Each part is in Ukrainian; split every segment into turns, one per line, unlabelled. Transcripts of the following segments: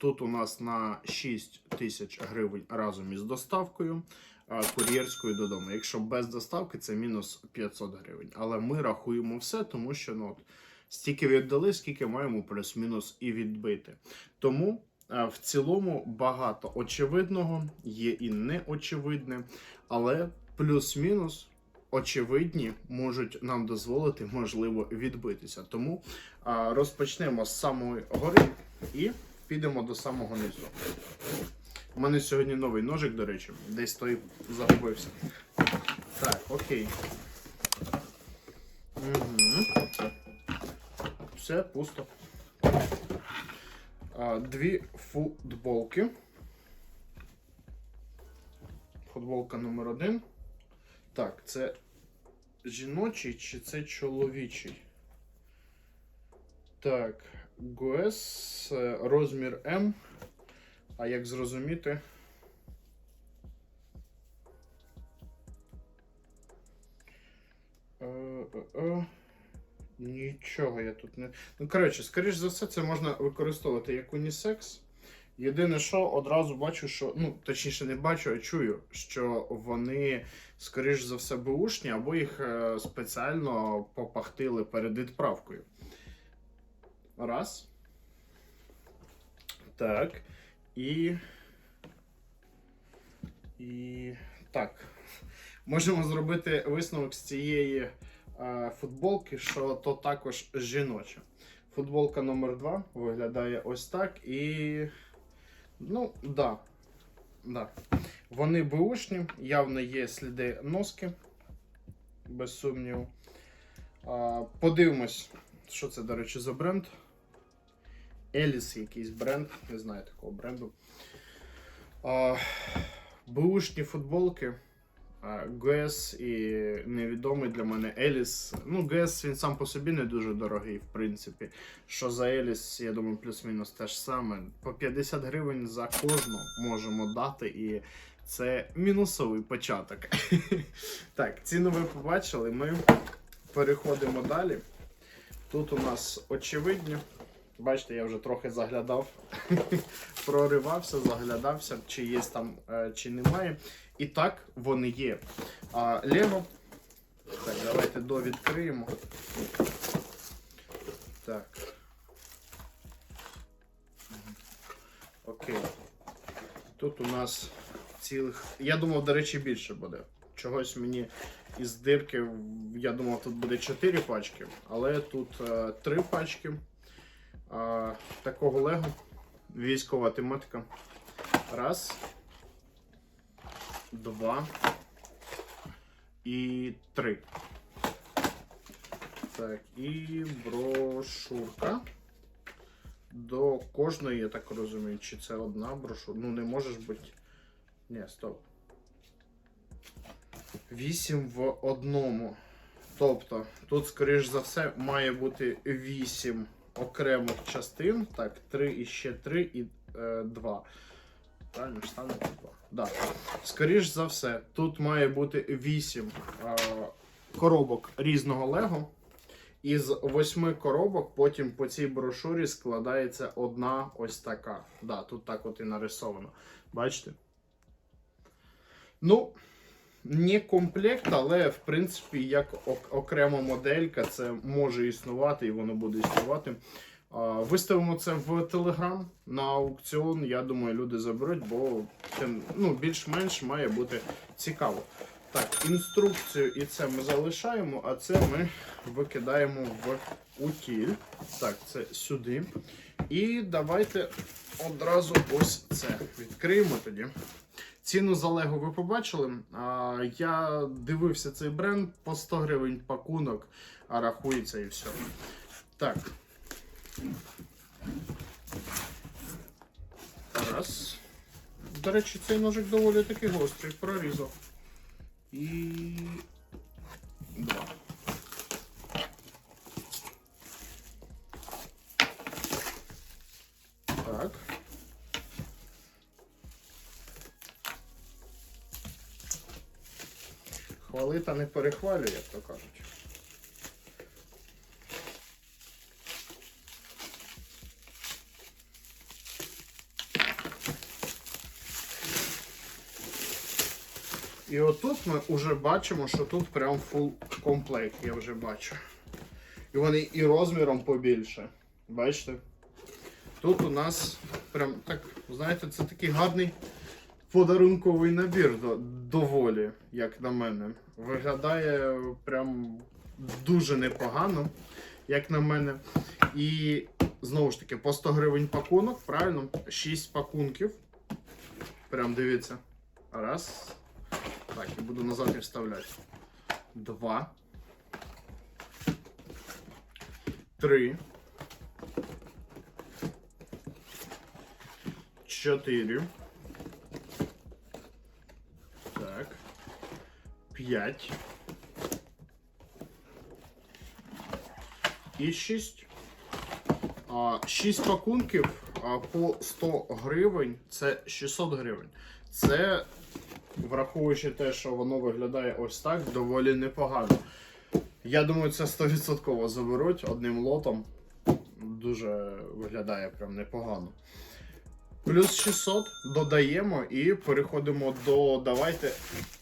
Тут у нас на 6 тисяч гривень разом із доставкою кур'єрською додому. Якщо без доставки, це мінус 500 гривень. Але ми рахуємо все, тому що ну, от, стільки віддали, скільки маємо плюс-мінус і відбити. Тому в цілому багато очевидного, є і неочевидне, але плюс-мінус. Очевидні можуть нам дозволити можливо відбитися. Тому розпочнемо з самої гори і підемо до самого низу. У мене сьогодні новий ножик, до речі, десь той загубився. Так, окей. Угу. Все пусто. А, дві футболки. Футболка номер один. Так, це жіночий чи це чоловічий? Так, ГОС, е, розмір М. А як зрозуміти? Е, е. Нічого я тут не. Ну, коротше, скоріш за все, це можна використовувати як унісекс. Єдине, що одразу бачу, що. Ну, точніше, не бачу, а чую, що вони, скоріш за все, бушні, або їх спеціально попахтили перед відправкою. Раз. Так. І. І. Так. Можемо зробити висновок з цієї е, футболки, що то також жіноча. Футболка номер 2 виглядає ось так. І. Ну, да. да. Вони беушні, явно є сліди носки, без сумніву. Подивимось, що це, до речі, за бренд. Еліс якийсь бренд, не знаю такого бренду. А, беушні футболки. ГС і невідомий для мене Еліс. Ну, ГС він сам по собі не дуже дорогий, в принципі. Що за Еліс, я думаю, плюс-мінус те ж саме. По 50 гривень за кожну можемо дати, і це мінусовий початок. так, ціну ви побачили. Ми переходимо далі. Тут у нас очевидні. Бачите, я вже трохи заглядав, проривався, заглядався, чи є там, е, чи немає. І так вони є. А, Лего. Так, давайте довідкриємо. Так. Окей. Тут у нас цілих. Я думав, до речі, більше буде. Чогось мені із дирки, я думав, тут буде 4 пачки, але тут е, 3 пачки. А, такого лего. Військова тематика. Раз. Два. І три. Так, і брошурка. До кожної, я так розумію, чи це одна брошурка. Ну, не можеш бути. Ні, стоп. Вісім в одному. Тобто, тут, скоріш за все, має бути вісім окремих частин. Так, 3 і ще 3 і е, 2. Правильно, ж стане 2. Да. Скоріш за все, тут має бути 8 е, коробок різного Лего. Із восьми коробок потім по цій брошурі складається одна ось така. Да, тут так от і нарисовано. Бачите? Ну, не комплект, але в принципі, як окрема моделька, це може існувати і воно буде існувати. Виставимо це в Телеграм на аукціон. Я думаю, люди заберуть, бо ну, більш-менш має бути цікаво. Так, інструкцію і це ми залишаємо, а це ми викидаємо в утіль. Так, це сюди. І давайте одразу ось це відкриємо тоді. Ціну за Лего ви побачили. Я дивився цей бренд по 100 гривень пакунок, а рахується і все. Так. Раз. До речі, цей ножик доволі таки гострий, прорізав. І. Два. Лита не перехвалює, як то кажуть. І отут ми вже бачимо, що тут прям фул комплект, я вже бачу. І вони і розміром побільше. Бачите? Тут у нас прям так, знаєте, це такий гарний подарунковий набір доволі, як на мене. Виглядає прям дуже непогано, як на мене. І знову ж таки, по 100 гривень пакунок, правильно? 6 пакунків. Прям дивіться. Раз. Так, і буду назад і вставляти. Два. Три. Чотири. 5 і 6. 6 пакунків по 100 гривень це 600 гривень. Це, враховуючи те, що воно виглядає ось так, доволі непогано. Я думаю, це 100% заберуть одним лотом. Дуже виглядає прям непогано. Плюс 600 додаємо і переходимо до. Давайте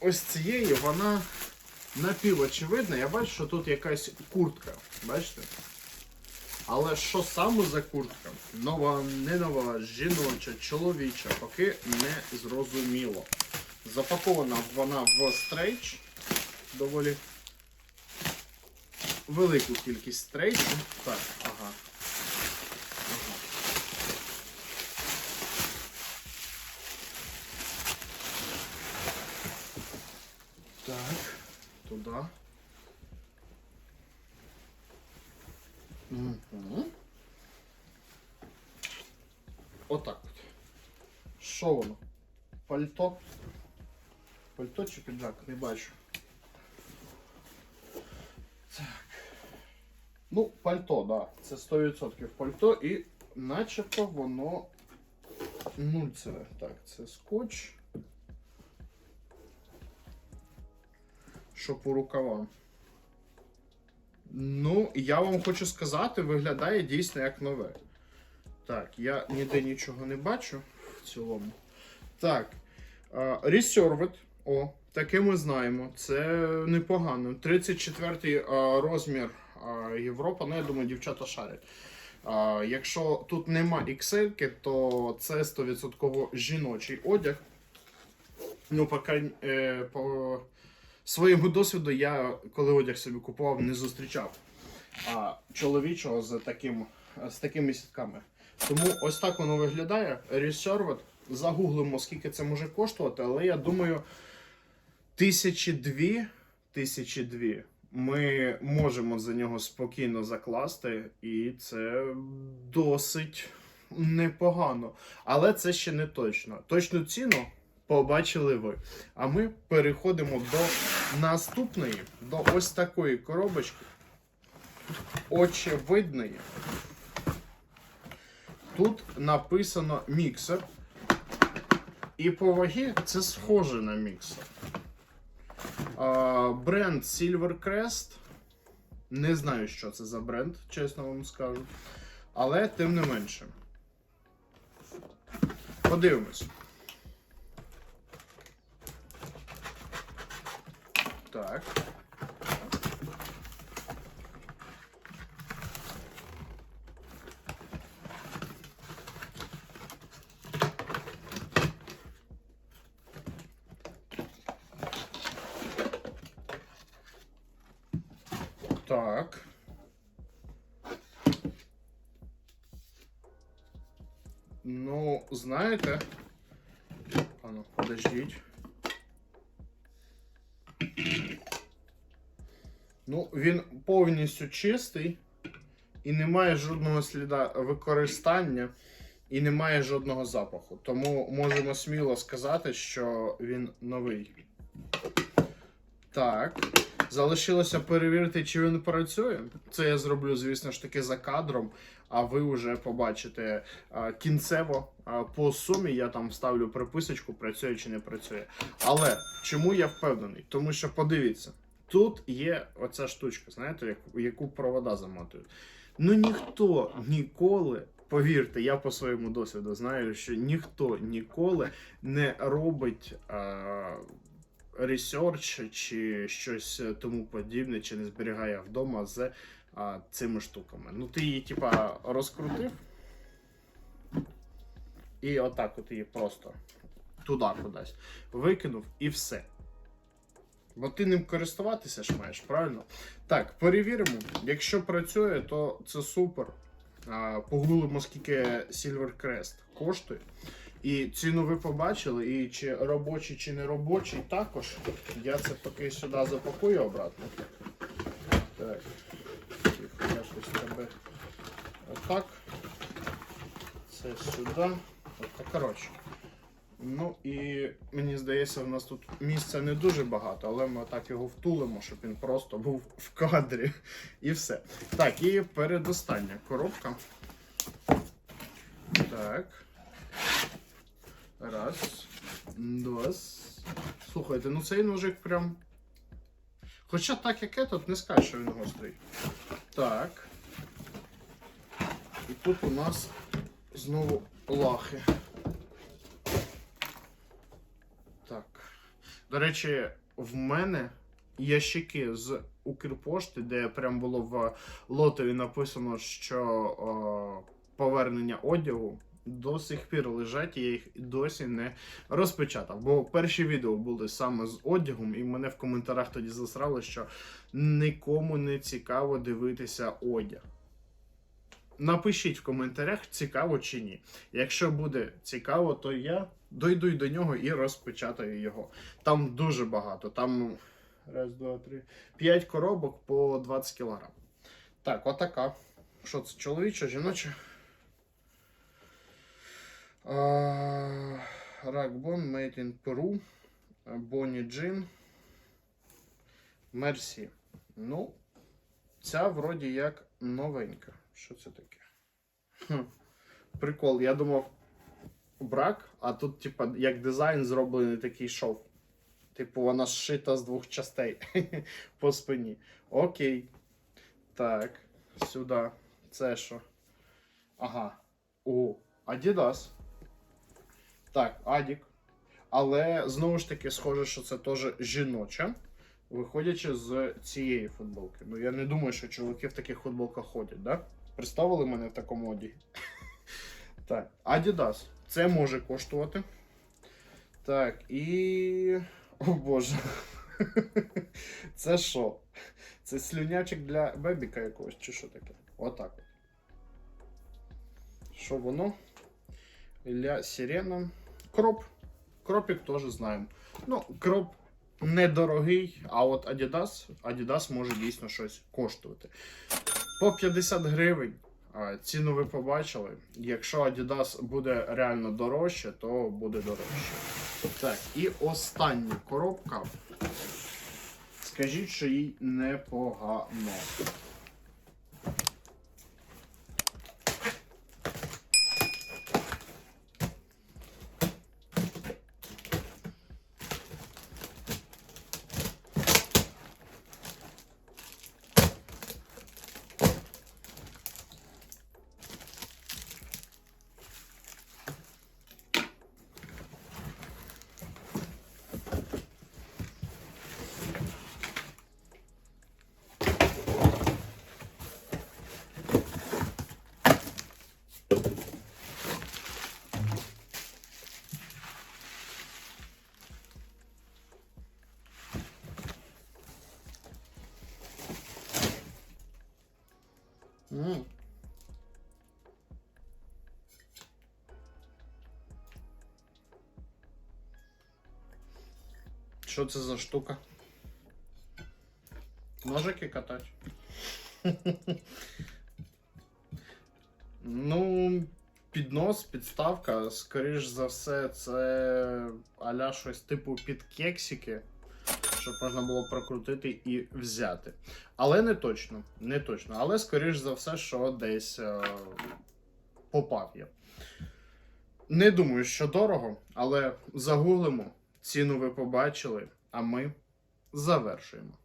ось цієї, вона напівочевидна. Я бачу, що тут якась куртка. Бачите? Але що саме за куртка? Нова, не нова, жіноча, чоловіча, поки не зрозуміло. Запакована вона в стрейч. Доволі велику кількість стрейчу. Так, туди. Угу. Отак от. Що воно? Пальто? Пальто чи піджак? Не бачу. Так. Ну, пальто, да. Це 100% пальто і начебто воно нульцеве. Так, це скотч. Що по рукавам. Ну, я вам хочу сказати, виглядає дійсно як нове. Так, я ніде нічого не бачу в цілому. Так. Reserved. О, таке ми знаємо. Це непогано. 34 uh, розмір Європа. Ну, я думаю, дівчата шарять. Якщо тут нема XL, то це 100% жіночий одяг. Ну, поки, е, по своєму досвіду я, коли одяг собі купував, не зустрічав а, чоловічого з, таким, з такими сітками. Тому ось так воно виглядає. Reserved. Загуглимо, скільки це може коштувати, але я думаю, тисячі дві, тисячі дві ми можемо за нього спокійно закласти, і це досить непогано. Але це ще не точно. Точну ціну побачили ви. А ми переходимо до наступної, до ось такої коробочки. Очевидної. Тут написано міксер. І по вагі це схоже на міксер. Бренд Silvercrest. Не знаю, що це за бренд, чесно вам скажу. Але тим не менше. Подивимось. Так. Ну, знаєте. Ану, подождіть. Ну, він повністю чистий і немає жодного сліда використання і немає жодного запаху. Тому можемо сміло сказати, що він новий. Так. Залишилося перевірити, чи він працює. Це я зроблю, звісно ж таки, за кадром. А ви вже побачите а, кінцево а, по сумі. Я там вставлю приписочку, працює чи не працює. Але чому я впевнений? Тому що подивіться, тут є оця штучка, знаєте, як, яку провода замотують. Ну ніхто ніколи. Повірте, я по своєму досвіду знаю, що ніхто ніколи не робить а, ресерч чи щось тому подібне, чи не зберігає вдома з а, цими штуками. Ну, ти її, типа, розкрутив. І отак от її просто туди кудись викинув і все. Бо ти ним користуватися ж маєш, правильно? Так, перевіримо. Якщо працює, то це супер. А, Погуглимо, скільки Silvercrest коштує. І ціну ви побачили, і чи робочий, чи не робочий також. Я це поки сюди запакую обратно. Так. Я щось тебе отак. Це сюди. От, так, коротше. Ну і мені здається, в нас тут місця не дуже багато, але ми отак його втулимо, щоб він просто був в кадрі. І все. Так, і передостання коробка. Так. Раз. Два. Слухайте, ну цей ножик прям. Хоча так як этот, не скажеш, що він гострий. Так. І тут у нас знову лахи. Так. До речі, в мене ящики з Укрпошти, де прям було в лотові написано, що о, повернення одягу до сих пір лежать, і я їх досі не розпечатав. Бо перші відео були саме з одягом, і мене в коментарях тоді засрали, що нікому не цікаво дивитися одяг. Напишіть в коментарях, цікаво чи ні. Якщо буде цікаво, то я дойду до нього і розпечатаю його. Там дуже багато. Там раз, два, три, п'ять коробок по 20 кг. Так, отака. Що це? Чоловіча, жіноча? Ракбон Made in Peru. Bonnie Jean. Мерсі. Ну, ця вроді як новенька. Що це таке? Хм. Прикол, я думав брак, а тут, типа, як дизайн зроблений такий шов. Типу, вона зшита з двох частей по спині. Окей. Так, сюди. Це що? Ага. О, Adidas. Так, Адік. Але знову ж таки, схоже, що це теж жіноча. Виходячи з цієї футболки. Ну я не думаю, що чоловіки в таких футболках ходять, да? Представили мене в такому одязі? Так, Adidas. Це може коштувати. Так, і. О боже. Це що? Це слюнячик для бебіка якогось, чи що таке? Отак от. Що воно? Ля сирена. Кроп. Кропік теж знаємо. Ну, кроп недорогий, а от Adidas, Adidas може дійсно щось коштувати. По 50 гривень. Ціну ви побачили. Якщо Adidas буде реально дорожче, то буде дорожче. Так, і остання коробка. Скажіть, що їй непогано. Що це за штука? Ножики катати? ну, піднос, підставка, скоріш за все, це аля щось типу під кексики, щоб можна було прокрутити і взяти. Але не точно, не точно. Але скоріш за все, що десь е, попав я. Не думаю, що дорого, але загуглимо. Ціну ви побачили, а ми завершуємо.